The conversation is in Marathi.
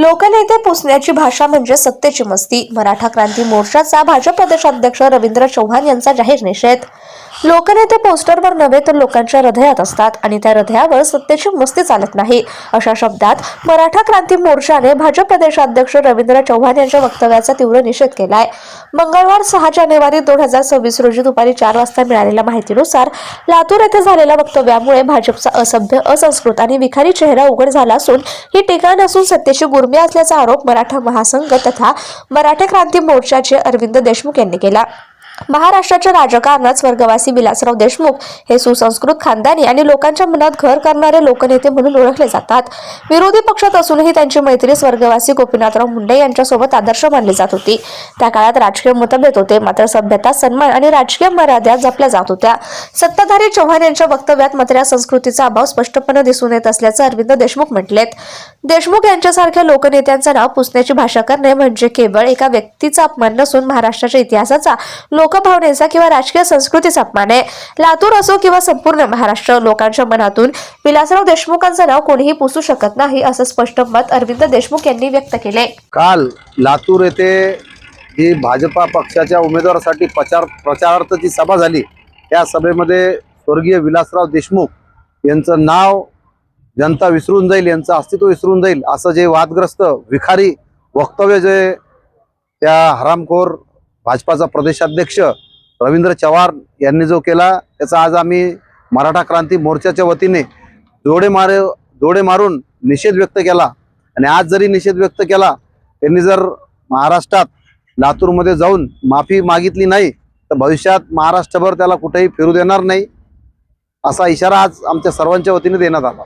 लोकनेते पुसण्याची भाषा म्हणजे सत्तेची मस्ती. मराठा क्रांती मोर्चाचा भाजप प्रदेशाध्यक्ष रवींद्र चव्हाण यांचा जाहीर निषेध. लोकनेते पोस्टरवर नव्हे तर लोकांच्या हृदयात असतात आणि त्या हृदयावर सत्तेची मस्ती चालत नाही. अशा शब्दात मराठा क्रांती मोर्चाने भाजप प्रदेशाध्यक्ष रवींद्र चव्हाण यांच्या वक्तव्याचा तीव्र निषेध केलाय. मंगळवार सहा जानेवारी दोन हजार सव्वीस रोजी दुपारी चार वाजता मिळालेल्या माहितीनुसार लातूर येथे झालेल्या वक्तव्यामुळे भाजपचा असभ्य असंस्कृत आणि विखारी चेहरा उघड झाला असून ही टीका नसून सत्तेची गुर्मी असल्याचा आरोप मराठा महासंघ तथा मराठा क्रांती मोर्चाचे अरविंद देशमुख यांनी केला. महाराष्ट्राच्या राजकारणात स्वर्गवासी विलासराव देशमुख हे सुसंस्कृत खानदानी आणि लोकांच्या मनात घर करणारे लोकनेते म्हणून ओळखले जातात. विरोधी पक्षात असूनही त्यांची मैत्री स्वर्गवासी गोपीनाथराव मुंडे यांच्यासोबत आदर्श मानली जात होती. त्या काळात राजकीय मतभेद होते मात्र सभ्यता सन्मान आणि राजकीय मर्यादा जपल्या जात होत्या. सत्ताधारी चव्हाण यांच्या वक्तव्यात मात्र या संस्कृतीचा अभाव स्पष्टपणे दिसून येत असल्याचं अरविंद देशमुख म्हटलेत. देशमुख यांच्यासारख्या लोकनेत्यांचं नाव पुसण्याची भाषा करणे म्हणजे केवळ एका व्यक्तीचा अपमान नसून महाराष्ट्राच्या इतिहासाचा लोक लोकभावनेचा किंवा राजकीय संस्कृतीचा अपमान आहे. लातूर असो किंवा संपूर्ण महाराष्ट्र लोकांच्या मनातून विलासराव देशमुखांचं नाव कोणीही पुसू शकत नाही असं स्पष्ट मत अरविंद देशमुख यांनी व्यक्त केले काल लातूर येथे ही भाजपा पक्षाच्या उमेदवारासाठी प्रचार प्रचारार्थ जी सभा झाली. त्या सभेमध्ये स्वर्गीय विलासराव देशमुख यांचं नाव जनता विसरून जाईल यांचं अस्तित्व विसरून जाईल असं जे वादग्रस्त विखारी वक्तव्य जे त्या हरामखोर भाजपाचा प्रदेशाध्यक्ष रवींद्र चव्हाण यांनी जो केला त्याचा आज आम्ही मराठा क्रांती मोर्चाच्या वतीने जोडे मारे जोडे मारून निषेध व्यक्त केला. आणि आज जरी निषेध व्यक्त केला त्यांनी जर महाराष्ट्रात लातूरमध्ये जाऊन माफी मागितली नाही तर भविष्यात महाराष्ट्रभर त्याला कुठेही फिरू देणार नाही असा इशारा आज आमच्या सर्वांच्या वतीने देण्यात आला.